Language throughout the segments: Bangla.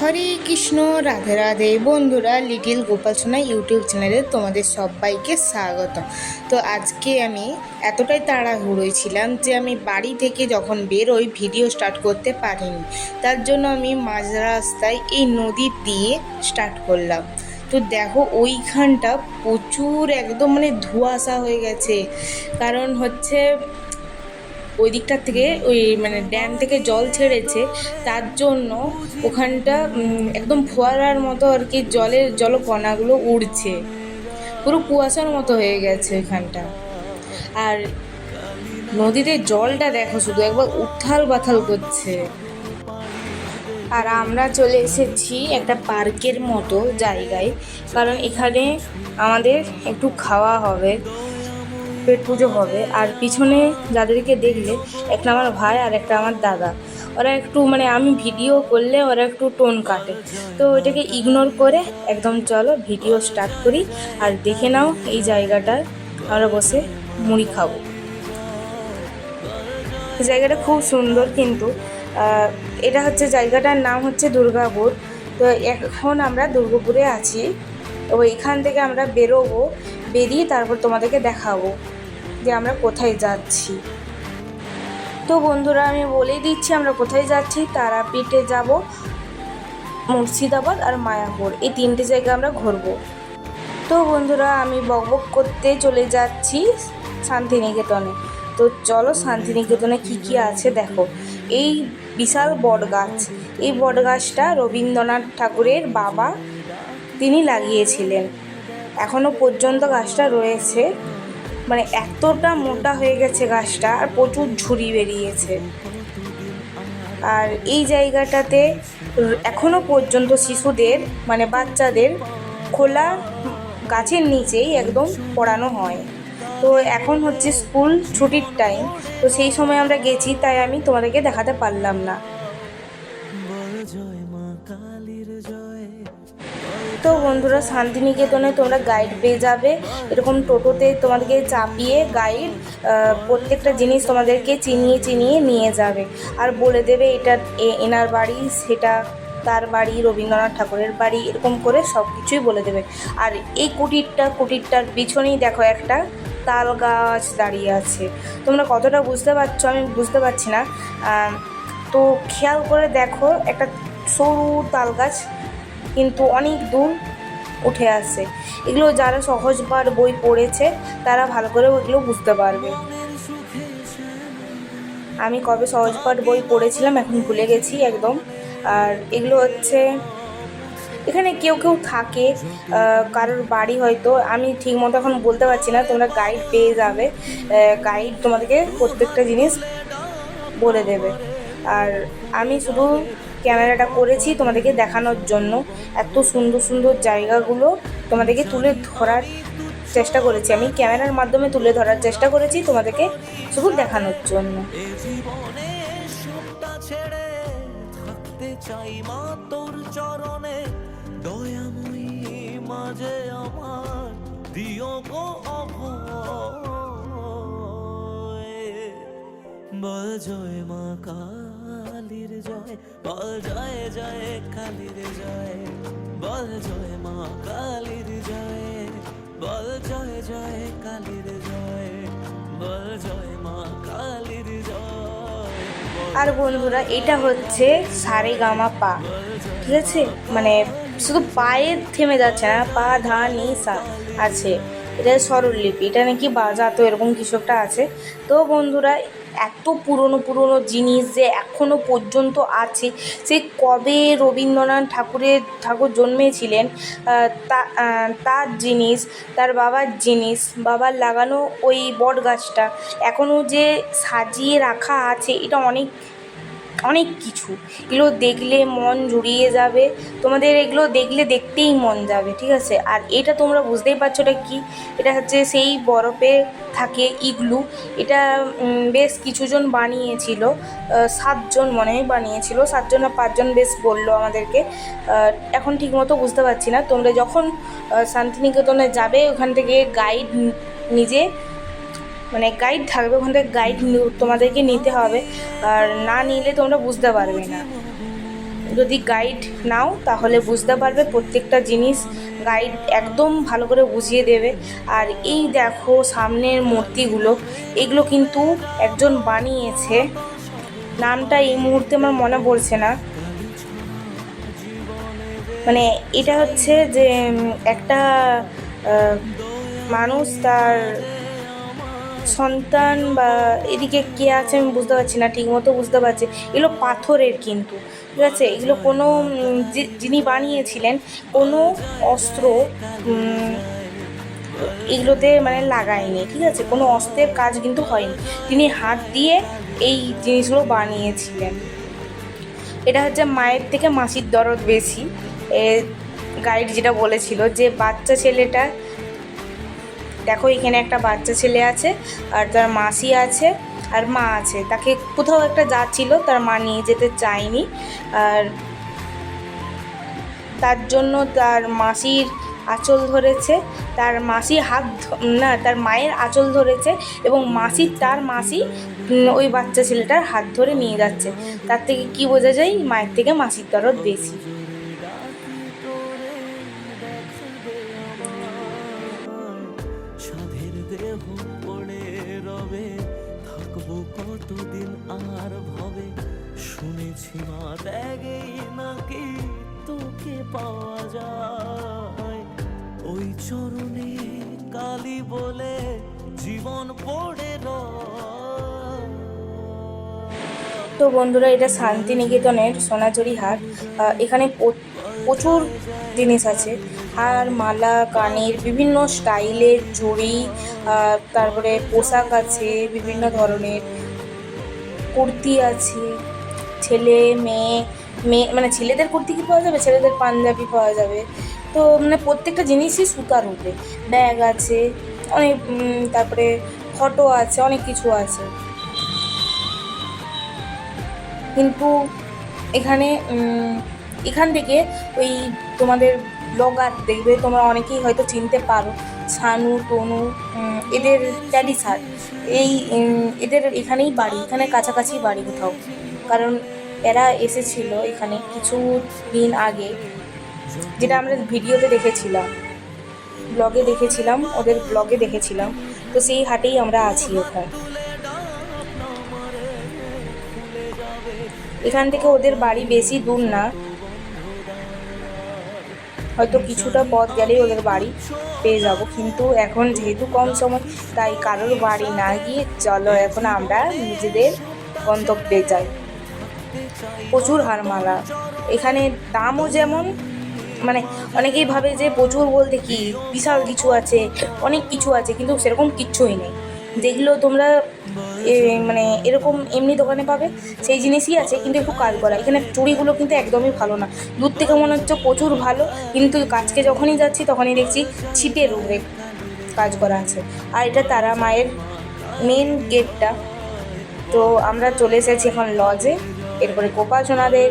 হরে কৃষ্ণ, রাধে রাধে। বন্ধুরা লিটিল গোপাল সোনা ইউটিউব চ্যানেলে তোমাদের সবাইকে স্বাগত। তো আজকে আমি এতটাই তাড়াহুড়োই ছিলাম যে আমি বাড়ি থেকে যখন বেরোই ভিডিও স্টার্ট করতে পারিনি। তার জন্য আমি মাঝ রাস্তায় এই নদীর দিয়ে স্টার্ট করলাম। তো দেখো, ওইখানটা প্রচুর একদম মানে ধোঁয়াশা হয়ে গেছে। কারণ হচ্ছে ওই দিকটার থেকে ওই মানে ড্যাম থেকে জল ছেড়েছে, তার জন্য ওখানটা একদম ফোয়ারার মতো আর কি জলের জলকণাগুলো উড়ছে। পুরো কুয়াশার মতো হয়ে গেছে ওইখানটা আর নদীতে জলটা দেখো শুধু, একবার উথাল বাথাল করছে। আর আমরা চলে এসেছি একটা পার্কের মতো জায়গায়, কারণ এখানে আমাদের একটু খাওয়া হবে। পেট পুজো হবে। আর পিছনে যাদেরকে দেখলে, একটা আমার ভাই আর একটা আমার দাদা। ওরা একটু মানে আমি ভিডিও করলে ওরা একটু টোন কাটে। তো ওইটাকে ইগনোর করে একদম চলো ভিডিও স্টার্ট করি। আর দেখে নাও এই জায়গাটায় আমরা বসে মুড়ি খাব। জায়গাটা খুব সুন্দর কিন্তু। এটা হচ্ছে জায়গাটার নাম হচ্ছে দুর্গাপুর। তো এখন আমরা দুর্গাপুরে আছি। তো এখান থেকে আমরা বেরোবো, বেরিয়ে তারপর তোমাদেরকে দেখাবো। যে আমরা কোথায় যাচ্ছি। তো বন্ধুরা, আমি বলেই দিচ্ছি আমরা কোথায় যাচ্ছি। তারাপীঠে যাব, মুর্শিদাবাদ আর মায়াপুর। এই তিনটে জায়গা আমরা ঘুরবো। তো বন্ধুরা, আমি বকবক করতে চলে যাচ্ছি শান্তিনিকেতনে। তো চলো শান্তিনিকেতনে কি কি আছে দেখো। এই বিশাল বট গাছ এই বট গাছটা রবীন্দ্রনাথ ঠাকুরের বাবা তিনি লাগিয়েছিলেন। এখনও পর্যন্ত গাছটা রয়েছে। মানে এতটা মোটা হয়ে গেছে গাছটা আর প্রচুর ঝুড়ি বেরিয়েছে। আর এই জায়গাটাতে র- এখনও পর্যন্ত শিশুদের মানে বাচ্চাদের খোলা গাছের নিচেই একদম পড়ানো হয়। তো এখন হচ্ছে স্কুল ছুটির টাইম তো সেই সময় আমরা গেছি, তাই আমি তোমাদেরকে দেখাতে পারলাম না। তো বন্ধুরা শান্তিনিকেতনে তোমরা গাইড পেয়ে যাবে। এরকম টোটোতে তোমাদেরকে চাপিয়ে গাইড প্রত্যেকটা জিনিস তোমাদেরকে চিনিয়ে চিনিয়ে নিয়ে যাবে। আর বলে দেবে এটা এনার বাড়ি, সেটা তার বাড়ি, রবীন্দ্রনাথ ঠাকুরের বাড়ি, এরকম করে সব কিছুই বলে দেবে। আর এই কুটিরটা, কুটিরটার পিছনেই দেখো একটা তাল গাছ দাঁড়িয়ে আছে। তোমরা কতটা বুঝতে পারছ আমি বুঝতে পারছি না। তো খেয়াল করে দেখো একটা সরু তাল গাছ কিন্তু অনেক দূর উঠে আসে। এগুলো যারা সহজবার বই পড়েছে, তারা ভালো করে ওইগুলো বুঝতে পারবে। আমি কবে সহজপাঠ বই পড়েছিলাম এখন ভুলে গেছি একদম। আর এগুলো হচ্ছে, এখানে কেউ কেউ থাকে কারোর বাড়ি হয়তো, আমি ঠিক মতো এখন বলতে পারছি না, তোমরা গাইড পেয়ে যাবে। গাইড তোমাদেরকে প্রত্যেকটা জিনিস বলে দেবে। আর আমি শুধু ক্যামেরাটা করেছি তোমাদেরকে দেখানোর জন্য। এত সুন্দর সুন্দর জায়গাগুলো তোমাদেরকে তুলে ধরার চেষ্টা করেছি। আমি ক্যামেরার মাধ্যমে তুলে ধরার চেষ্টা করেছি তোমাদেরকে শুধু দেখানোর জন্য। চাই মা চরণে মাঝে আমার বল জয় মা কালীর জয় বল জয় জয় কালীর জয় বল জয় মা কালীর জয় বল জয় জয় কালীর জয় বল জয় মা কালীর জয় আর বন্ধুরা এটা হচ্ছে সারে গামা পা ঠিক আছে? মানে শুধু পায়ে থেমে যাচ্ছে না পা ধা নি সা আছে। এটা স্বরলিপি এটা নাকি বাজাতো এরকম কিছু একটা আছে। তো বন্ধুরা এত পুরনো পুরনো জিনিস যে এখনও পর্যন্ত আছে। সে কবে রবীন্দ্রনাথ ঠাকুরের, ঠাকুর জন্মেছিলেন তা তার জিনিস, তার বাবার জিনিস, বাবার লাগানো ওই বট গাছটা এখনও যে সাজিয়ে রাখা আছে, এটা অনেক অনেক কিছু। এগুলো দেখলে মন জুড়িয়ে যাবে। তোমাদের এগুলো দেখলে দেখতেই মন যাবে, ঠিক আছে? আর এটা তোমরা বুঝতেই পারছ এটা কি? এটা হচ্ছে সেই বরফে থাকে ইগলু। এটা বেশ কিছুজন বানিয়েছিল। সাতজন মনে হয় বানিয়েছিল। সাতজন না পাঁচজন বেশ বলল আমাদেরকে। এখন ঠিকমতো বুঝতে পারছি না। তোমরা যখন শান্তিনিকেতনে যাবে, ওখান থেকে গাইড নিজে মানে গাইড থাকবে, ওখান থেকে গাইড তোমাদেরকে নিতে হবে। আর না নিলে তোমরা বুঝতে পারবে না। যদি গাইড নাও, তাহলে বুঝতে পারবে প্রত্যেকটা জিনিস গাইড একদম ভালো করে বুঝিয়ে দেবে। আর এই দেখো সামনের মূর্তিগুলো, এগুলো কিন্তু একজন বানিয়েছে। নামটা এই মুহূর্তে আমার মনে পড়ছে না। মানে এটা হচ্ছে যে একটা মানুষ তার সন্তান বা এদিকে কে আছে আমি বুঝতে পারছি না, ঠিকমতো বুঝতে পারছি। এগুলো পাথরের কিন্তু, ঠিক আছে? এগুলো কোনো যিনি বানিয়েছিলেন, কোনো অস্ত্র এগুলোতে মানে লাগায়নি, ঠিক আছে? কোনো অস্ত্রের কাজ কিন্তু হয়নি। তিনি হাত দিয়ে এই জিনিসগুলো বানিয়েছিলেন। এটা হচ্ছে মায়ের থেকে মাসির দরদ বেশি। গাইড যেটা বলেছিল যে বাচ্চা ছেলেটা দেখো, এখানে একটা বাচ্চা ছেলে আছে আর তার মাসি আছে আর মা আছে। তাকে কোথাও একটা যাচ্ছিল, তার মা নিয়ে যেতে চায়নি। আর তার জন্য তার মাসির আঁচল ধরেছে, তার মাসি হাত না, তার মায়ের আঁচল ধরেছে এবং মাসি, তার মাসি ওই বাচ্চা ছেলেটার হাত ধরে নিয়ে যাচ্ছে। তার থেকে কি বোঝা যায়? মায়ের থেকে মাসির দরদ বেশি। বলে জীবন পড়ে তো বন্ধুরা এটা শান্তিনিকেতনের সোনাঝুরি হাট। এখানে প্রচুর জিনিস আছে। হার মালা কানের বিভিন্ন স্টাইলের আহ, তারপরে পোশাক আছে বিভিন্ন ধরনের। কুর্তি আছে ছেলে মেয়ে মেয়ে মানে ছেলেদের কুর্তি কি পাওয়া যাবে? ছেলেদের পাঞ্জাবি পাওয়া যাবে। তো মানে প্রত্যেকটা জিনিসই সুতার উপরে। ব্যাগ আছে, অনেক তারপরে ফটো আছে, অনেক কিছু আছে। কিন্তু এখানে এখান থেকে ওই তোমাদের ব্লগার দেখবে, তোমরা অনেকেই হয়তো চিনতে পারো, সানু তনু এদের ট্যাডি স্যার। এই এদের এখানেই বাড়ি, এখানে কাছাকাছি বাড়ি কোথাও। কারণ এরা এসেছিল এখানে কিছু দিন আগে। যেটা আমরা ভিডিওতে দেখেছিলাম, ব্লগে দেখেছিলাম, ওদের ব্লগে দেখেছিলাম, তো সেই হাটেই আমরা আছি এখন। এখান থেকে ওদের বাড়ি বেশি দূর না। হয়তো কিছুটা পথ গেলেই ওদের বাড়ি পেয়ে যাব, কিন্তু এখন যেহেতু কম সময়, তাই কারোর বাড়ি না গিয়ে চলো, এখন আমরা নিজেদের গন্তব্যে যাই। প্রচুর হারমালা। এখানে দামও যেমন মানে অনেকেই ভাবে যে প্রচুর বলতে কি বিশাল কিছু আছে, অনেক কিছু আছে, কিন্তু সেরকম কিচ্ছুই নেই। যেগুলো তোমরা মানে এরকম এমনি দোকানে পাবে, সেই জিনিসই আছে, কিন্তু একটু কাজ করা। এখানে চুড়িগুলো কিন্তু একদমই ভালো না। দূর থেকে মনে হচ্ছে প্রচুর ভালো, কিন্তু কাজকে যখনই যাচ্ছি তখনই দেখছি ছিপের উপরে কাজ করা আছে। আর এটা তারা মায়ের মেন গেটটা তো আমরা চলে এসেছি এখন লজে এরপরে গোপাল সোনাদের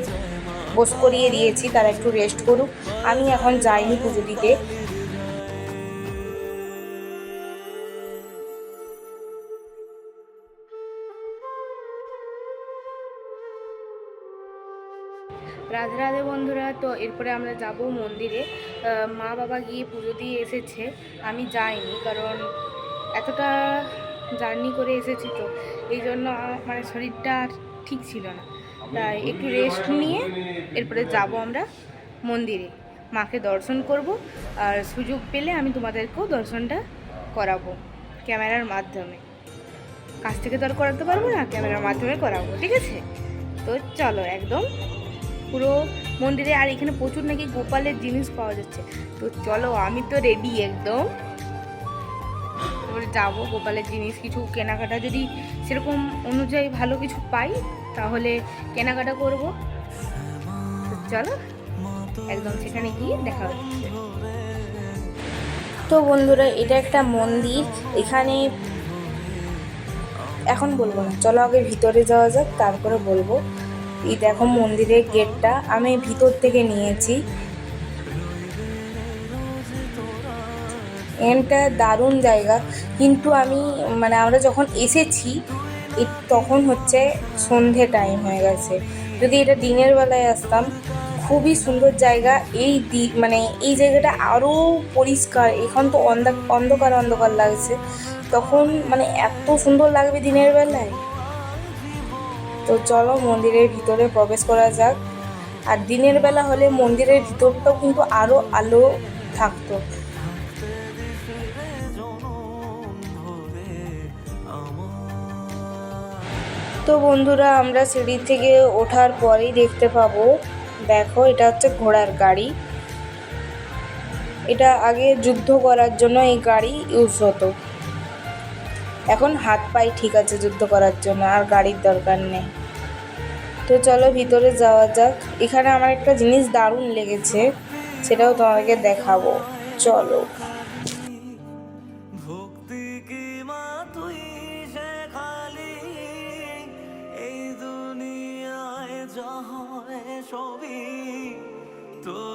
বস করিয়ে দিয়েছি, তারা একটু রেস্ট করুক। আমি এখন যাইনি পুজো দিতে। রাধে রাধে বন্ধুরা, তো এরপরে আমরা যাব মন্দিরে। মা বাবা গিয়ে পুজো দিয়ে এসেছে। আমি যাইনি, কারণ এতটা জার্নি করে এসেছি তো। এই জন্য মানে শরীরটা ঠিক ছিল না। তাই একটু রেস্ট নিয়ে এরপরে যাব আমরা মন্দিরে। মাকে দর্শন করব আর সুযোগ পেলে আমি তোমাদেরকেও দর্শনটা করাবো ক্যামেরার মাধ্যমে। কাছ থেকে তো আর করাতে পারব না, ক্যামেরার মাধ্যমে করাবো, ঠিক আছে? তো চলো একদম পুরো মন্দিরে, আর এখানে প্রচুর নাকি গোপালের জিনিস পাওয়া যাচ্ছে। তো চলো আমি তো রেডি একদম। এবারে যাব গোপালের জিনিস, কিছু কেনাকাটা যদি সেরকম অনুযায়ী ভালো কিছু পাই তাহলে কেনাকাটা করব। চলো, একদম সেখানে গিয়ে দেখা হচ্ছে। তো বন্ধুরা, এটা একটা মন্দির। এখানে এখন বলব না, চলো আগে ভিতরে যাওয়া যাক, তারপরে বলব। এই দেখো মন্দিরের গেটটা, আমি ভিতর থেকে নিয়েছি। এটা দারুণ জায়গা। কিন্তু আমি মানে আমরা যখন এসেছি তখন হচ্ছে সন্ধে টাইম হয়ে গেছে। যদি এটা দিনের বেলায় আসতাম, খুবই সুন্দর জায়গা। এই দি মানে এই জায়গাটা আরও পরিষ্কার, এখন তো অন্ধা- অন্ধকার অন্ধকার লাগছে। তখন মানে এত সুন্দর লাগবে দিনের বেলায়। তো চলো মন্দিরের ভিতরে প্রবেশ করা যাক। আর দিনের বেলা হলে মন্দিরের ভিতরটাও কিন্তু আরও আলো থাকতো। তো বন্ধুরা, আমরা সিঁড়ি থেকে ওঠার পরেই দেখতে পাবো, দেখো এটা হচ্ছে ঘোড়ার গাড়ি। এটা আগে যুদ্ধ করার জন্য এই গাড়ি ইউজ হতো। এখন হাত পাই ঠিক আছে যুদ্ধ করার জন্য, আর গাড়ির দরকার নেই। তো চলো ভিতরে যাওয়া যাক। এখানে আমার একটা জিনিস দারুণ লেগেছে, সেটাও তোমাদেরকে দেখাবো। চলো। todo.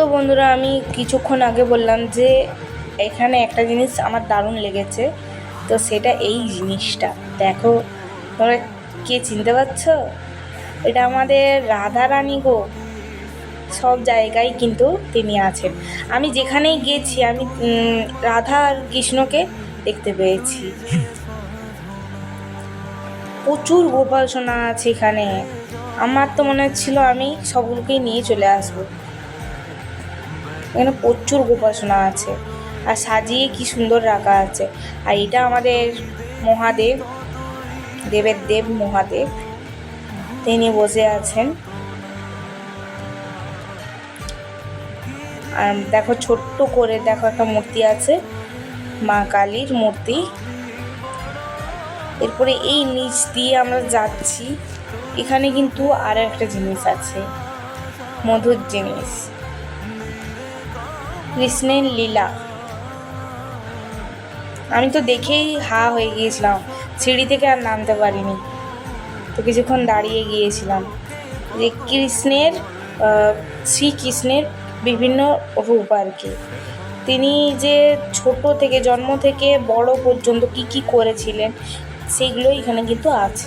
তো বন্ধুরা, আমি কিছুক্ষণ আগে বললাম যে এখানে একটা জিনিস আমার দারুণ লেগেছে। তো সেটা এই জিনিসটা। দেখো, তোমরা কে চিনতে পারছ? এটা আমাদের রাধা রানী গো। সব জায়গায় কিন্তু তিনি আছেন। আমি যেখানেই গেছি, আমি রাধা আর কৃষ্ণকে দেখতে পেয়েছি। প্রচুর গোপাল সোনা আছে এখানে। আমার তো মনে হচ্ছিল আমি সবগুলোকেই নিয়ে চলে আসব। এখানে প্রচুর উপাসনা আছে। আর সাজিয়ে কি সুন্দর রাখা আছে। আর এটা আমাদের মহাদেব, দেবের দেব মহাদেব, তিনি বসে আছেন। আর দেখো ছোট্ট করে দেখো একটা মূর্তি আছে, মা কালীর মূর্তি। এরপরে এই নিচ দিয়ে আমরা যাচ্ছি। এখানে কিন্তু আরও একটা জিনিস আছে, মধুর জিনিস। কৃষ্ণের লীলা। আমি তো দেখেই হা হয়ে গিয়েছিলাম। সিঁড়ি থেকে আর নামতে পারিনি। তো কিছুক্ষণ দাঁড়িয়ে গিয়েছিলাম। যে কৃষ্ণের শ্রীকৃষ্ণের বিভিন্ন রূপ আর কি। তিনি যে ছোট থেকে, জন্ম থেকে বড় পর্যন্ত কি কি করেছিলেন সেগুলো এখানে কিন্তু আছে।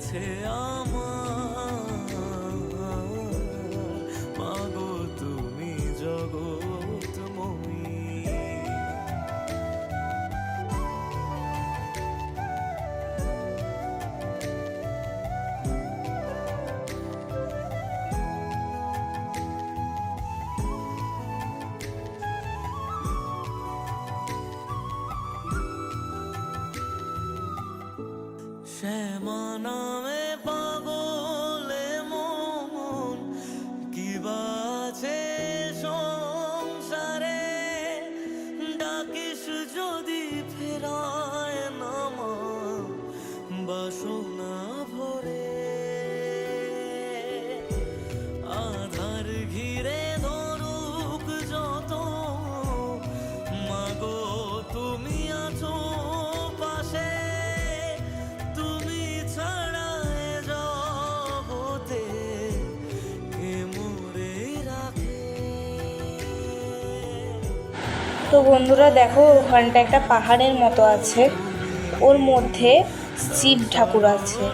আছে আমার বন্ধুরা, দেখো, ওখানটা একটা পাহাড়ের মতো আছে। ওর মধ্যে শিব ঠাকুর আছে।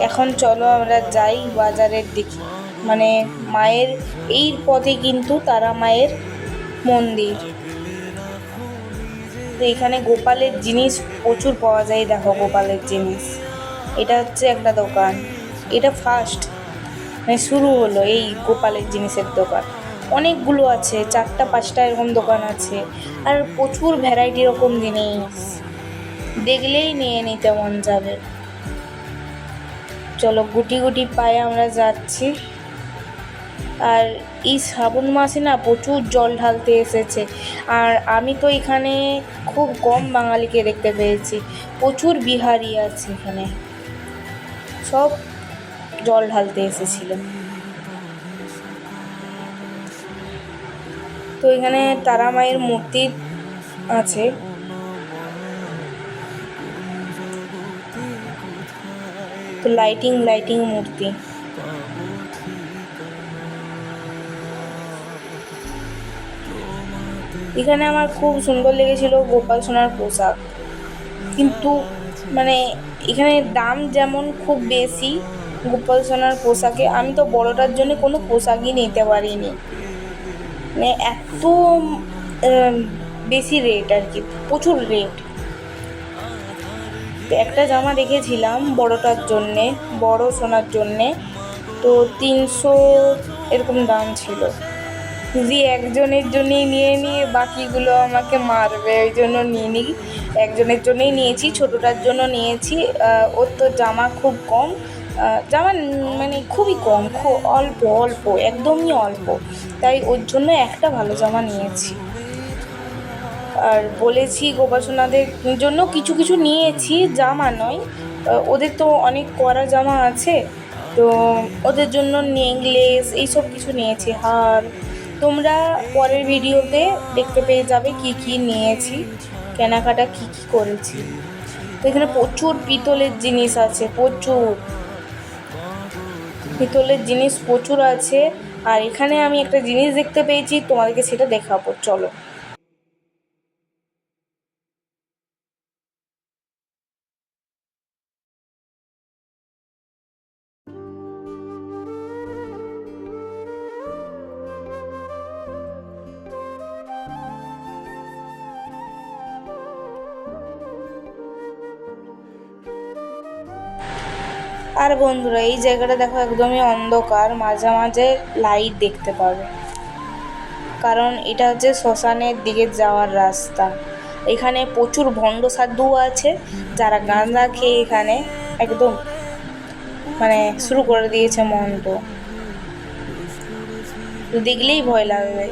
এখন চলো আমরা যাই বাজারের দিকে। মানে মায়ের, এই পথে কিন্তু তারা মায়ের মন্দির। তো এখানে গোপালের জিনিস প্রচুর পাওয়া যায়, দেখো, গোপালের জিনিস। এটা হচ্ছে একটা দোকান। এটা ফার্স্ট মানে শুরু হলো এই গোপালের জিনিসের দোকান। অনেকগুলো আছে, চারটা, পাঁচটা এরকম দোকান আছে। আর প্রচুর ভ্যারাইটি রকম জিনিস। দেখলেই নিয়ে নিতে মন যাবে। চলো গুটি গুটি পায়ে আমরা যাচ্ছি। আর এই শ্রাবণ মাসে না প্রচুর জল ঢালতে এসেছে। আর আমি তো এখানে খুব কম বাঙালিকে দেখতে পেয়েছি। প্রচুর বিহারি আছে এখানে। সব জল ঢালতে এসেছিল। তো এখানে তারা মায়ের মূর্তি আছে। তো লাইটিং লাইটিং মূর্তি। এখানে আমার খুব সুন্দর লেগেছিল গোপাল সোনার পোশাক। কিন্তু মানে এখানে দাম যেমন খুব বেশি গোপাল সোনার পোশাকে, আমি তো বড়টার জন্য কোনো পোশাকই নিতে পারিনি। মানে এত বেশি রেট আর কি, প্রচুর রেট একটা জামা দেখেছিলাম বড়টার জন্যে, বড় সোনার জন্যে, তো তিনশো এরকম দাম ছিল। যদি একজনের জন্যই নিয়ে নিয়ে বাকিগুলো আমাকে মারবে, ওই জন্য নিয়ে নিই একজনের জন্যই নিয়েছি, ছোটোটার জন্য নিয়েছি। ওর তো জামা খুব কম জামা মানে খুবই কম অল্প অল্প, একদমই অল্প। তাই ওর জন্য একটা ভালো জামা নিয়েছি। আর বলেছি গোপাসনাদের জন্য কিছু কিছু নিয়েছি, জামা নয়। ওদের তো অনেক কড়া জামা আছে। তো ওদের জন্য নেকলেস, এইসব কিছু নিয়েছি। হার, তোমরা পরের ভিডিওতে দেখতে পেয়ে যাবে কি কি নিয়েছি, কেনাকাটা কি কি করেছি। এখানে প্রচুর পিতলের জিনিস আছে, প্রচুর। পিতলের জিনিস প্রচুর আছে। আর এখানে আমি একটা জিনিস দেখতে পেয়েছি, তোমাদেরকে সেটা দেখাবো। চলো। আর বন্ধুরা, এই জায়গাটা দেখো একদমই অন্ধকার, মাঝে মাঝে লাইট দেখতে পাবে। কারণ এটা হচ্ছে শ্মশানের দিকে যাওয়ার রাস্তা। এখানে প্রচুর ভণ্ড সাধু আছে, যারা গাঁজা খেয়ে এখানে একদম মানে শুরু করে দিয়েছে মন্ত্র। দেখলেই ভয় লাগবে।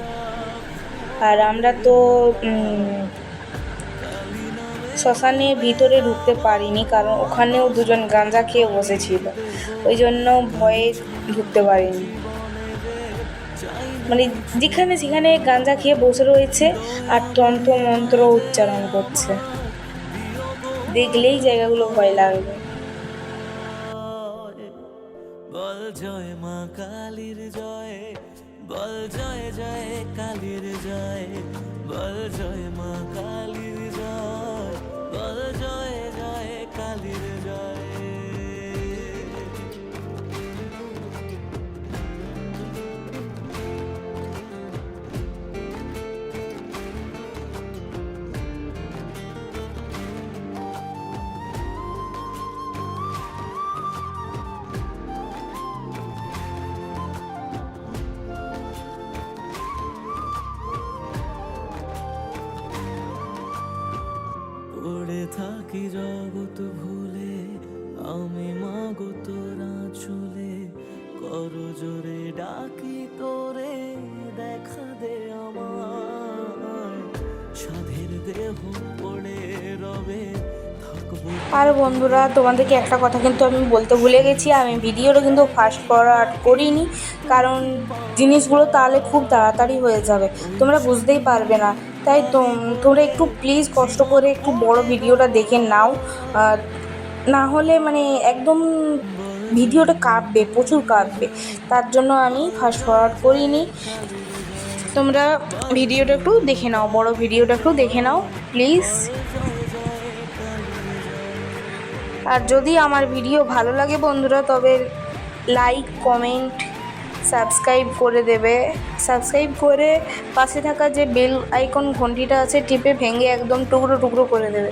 আর আমরা তো শ্মশানে ভিতরে ঢুকতে পারিনি, কারণ ওখানেও দুজন গাঁজা খেয়ে বসেছিল। ওই জন্য ভয়ে ঢুকতে পারিনি। মানে যেখানে সেখানে গাঁজা খেয়ে বসে রয়েছে আর তন্ত্র মন্ত্র উচ্চারণ করছে। দেখলেই জায়গাগুলো ভয় লাগবে। বল জয় মা কালীর জয়, বল জয় জয় কালীর জয়, বল জয় মা বন্ধুরা, তোমাদেরকে একটা কথা কিন্তু আমি বলতে ভুলে গেছি, আমি ভিডিওটা কিন্তু ফাস্ট ফরওয়ার্ড করিনি, কারণ জিনিসগুলো তাহলে খুব তাড়াতাড়ি হয়ে যাবে, তোমরা বুঝতেই পারবে না। তাই তোম- তোমরা একটু প্লিজ কষ্ট করে একটু বড় ভিডিওটা দেখে নাও না হলে মানে একদম ভিডিওটা কাঁপবে, প্রচুর কাঁপবে, তার জন্য আমি ফাস্ট ফরওয়ার্ড করিনি। তোমরা ভিডিওটা একটু দেখে নাও, বড় ভিডিওটা একটু দেখে নাও প্লিজ আর যদি আমার ভিডিও ভালো লাগে বন্ধুরা, তবে লাইক কমেন্ট সাবস্ক্রাইব করে দেবে। সাবস্ক্রাইব করে পাশে থাকা যে বেল আইকন ঘন্টিটা আছে, টিপে ভেঙে একদম টুকরো টুকরো করে দেবে।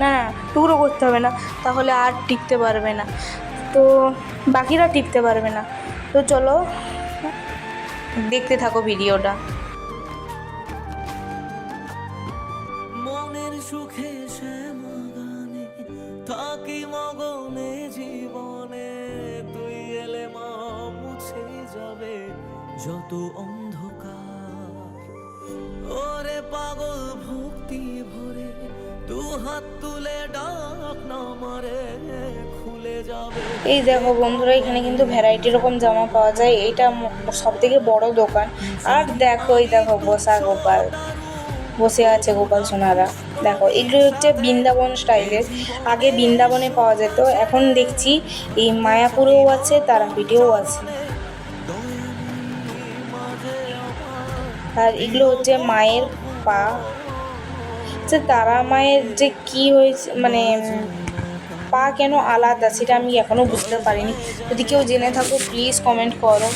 না না, টুকরো করতে হবে না, তাহলে আর টিপতে পারবে না। তো বাকিরা টিপতে পারবে না। তো চলো, দেখতে থাকো ভিডিওটা। যত অন্ধকার, ওরে পাগল ভক্তি ভরে দু হাত তুলে ডাক না মারে এই দেখো বন্ধুরা, এখানে কিন্তু ভ্যারাইটি রকম জামা পাওয়া যায়। এটা সব থেকে বড় দোকান। আর দেখো, এই দেখো, বসা গোপাল। বসে আছে গোপাল সোনারা। দেখো, এগুলো হচ্ছে বৃন্দাবন স্টাইলের আগে বৃন্দাবনে পাওয়া যেত, এখন দেখছি এই মায়াপুরেও আছে, তারাপীঠেও আছে। আর এগুলো হচ্ছে মায়ের পা। যে তারা মায়ের যে কি হয়েছে মানে পা কেন আলাদা সেটা আমি এখনও বুঝতে পারিনি। যদি কেউ জেনে থাকো প্লিজ কমেন্ট করো।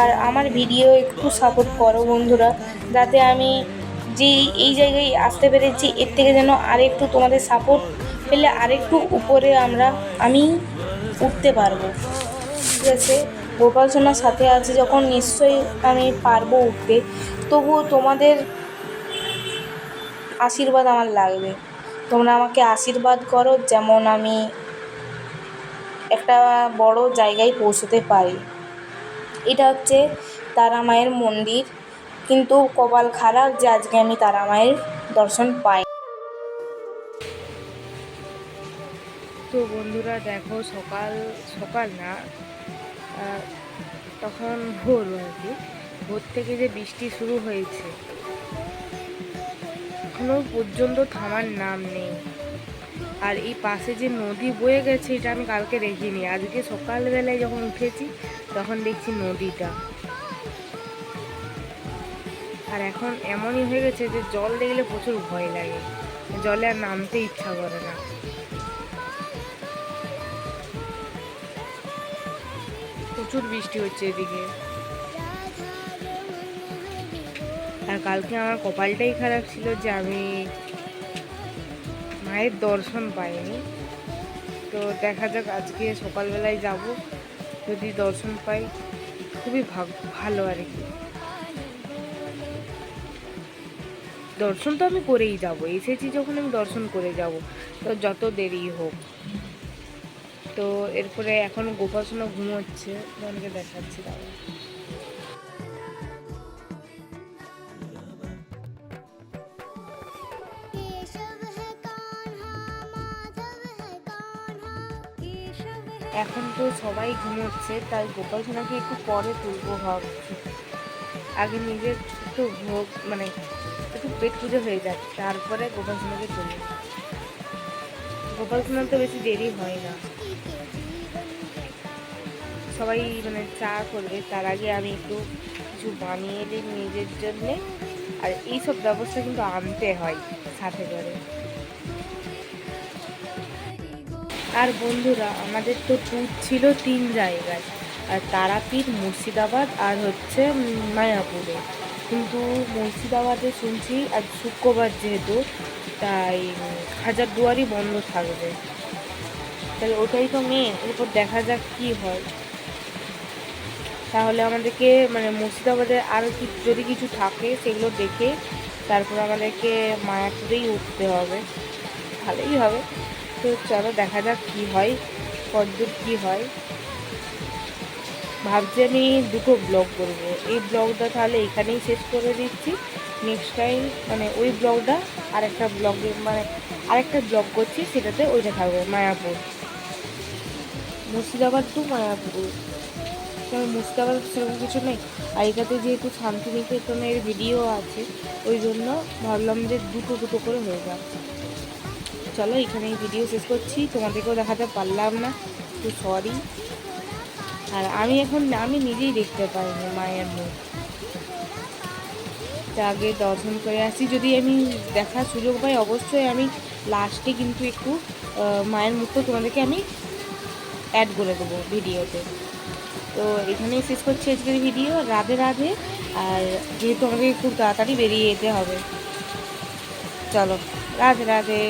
আর আমার ভিডিও একটু সাপোর্ট করো বন্ধুরা, যাতে আমি যে এই জায়গায় আসতে পেরেছি, এর থেকে যেন আরেকটু তোমাদের সাপোর্ট পেলে, আরেকটু উপরে আমরা, আমি উঠতে পারব। ঠিক আছে? গোপাল সোনার সাথে আছে, যখন নিশ্চয়ই আমি পারব উঠতে, তবুও তোমাদের আশীর্বাদ আমার লাগবে। তোমরা আমাকে আশীর্বাদ করো যেমন আমি একটা বড় জায়গায় পৌঁছতে পারি। এটা হচ্ছে তারা মায়ের মন্দির, কিন্তু কপাল খারাপ যে আজকে আমি তারা মায়ের দর্শন পাই। তো বন্ধুরা দেখো, সকাল সকাল না তখন ভোর আর কি। ভোর থেকে যে বৃষ্টি শুরু হয়েছে, এখনও পর্যন্ত থামার নাম নেই। আর এই পাশে যে নদী বয়ে গেছে, এটা আমি কালকে দেখিনি। আজকে সকালবেলায় যখন উঠেছি, তখন দেখছি নদীটা। আর এখন এমনই হয়ে গেছে যে জল দেখলে প্রচুর ভয় লাগে। জলে আর নামতে ইচ্ছা করে না। প্রচুর বৃষ্টি হচ্ছে এদিকে। আর কালকে আমার কপালটাই খারাপ ছিল যে আমি মায়ের দর্শন পাইনি। তো দেখা যাক আজকে সকালবেলায় যাব, যদি দর্শন পাই। খুবই ভালো আর কি। দর্শন তো আমি করেই যাব, এসেছি যখন আমি দর্শন করে যাব, তো যত দেরি হোক। তো এরপরে এখন গোপাসনা ঘুমোচ্ছে তোমাকে দেখাচ্ছি তাহলে এখন তো সবাই ঘুমোচ্ছে তাই গোপাল সোনাকে একটু পরে তুলবো ভাবছি। আগে নিজের একটু ভোগ মানে একটু পেট পুজো হয়ে যাক তারপরে গোপাল সোনাকে তুলবো। গোপাল সোনার তো বেশি দেরি হয় না। সবাই মানে চা করবে, তার আগে আমি একটু কিছু বানিয়ে দিই নিজের জন্যে। আর এইসব ব্যবস্থা কিন্তু আনতে হয় সাথে করে। আর বন্ধুরা, আমাদের তো ট্যুর ছিল তিন জায়গায়। আর তারাপীঠ, মুর্শিদাবাদ আর হচ্ছে মায়াপুরে। কিন্তু মুর্শিদাবাদে শুনছি আজ শুক্রবার যেহেতু, তাই হাজারদুয়ারি বন্ধ থাকবে। তাহলে ওটাই তো মেয়ে এরপর দেখা যাক কি হয়। তাহলে আমাদেরকে মানে মুর্শিদাবাদে আরও যদি কিছু থাকে সেগুলো দেখে তারপর আমাদেরকে মায়াপুরেই উঠতে হবে। ভালোই হবে। তো চলো দেখা যাক কী হয় কতদূর কী হয়। ভাবছি আমি দুটো ব্লগ করব। এই ব্লগটা তাহলে এখানেই শেষ করে দিচ্ছি। নেক্সট টাইম মানে ওই ব্লগটা আরেকটা ব্লগে মানে আরেকটা ব্লগ করছি, সেটাতে ওইটা থাকবে, মায়াপুর। মুর্শিদাবাদ টু মায়াপুর। কারণ মুর্শিদাবাদ সেরকম কিছু নেই। আর এটাতে যেহেতু শান্তিনিকেতনের ভিডিও আছে, ওই জন্য ভাবলাম যে দুটো দুটো করে হয়ে যাক। চলো এখানেই ভিডিও শেষ করছি। তোমাদেরকেও দেখাতে পারলাম না তো সরি আর আমি এখন, আমি নিজেই দেখতে পাইনি মায়ের মুখ। আগে দর্শন করে আসি। যদি আমি দেখার সুযোগ পাই, অবশ্যই আমি লাস্টে কিন্তু একটু মায়ের মুখটা তোমাদেরকে আমি অ্যাড করে দেবো ভিডিওতে তো এখানেই শেষ করছি আজকের ভিডিও রাধে রাধে। আর যেহেতু আমাকে খুব তাড়াতাড়ি বেরিয়ে যেতে হবে, চলো। রাধে রাধে।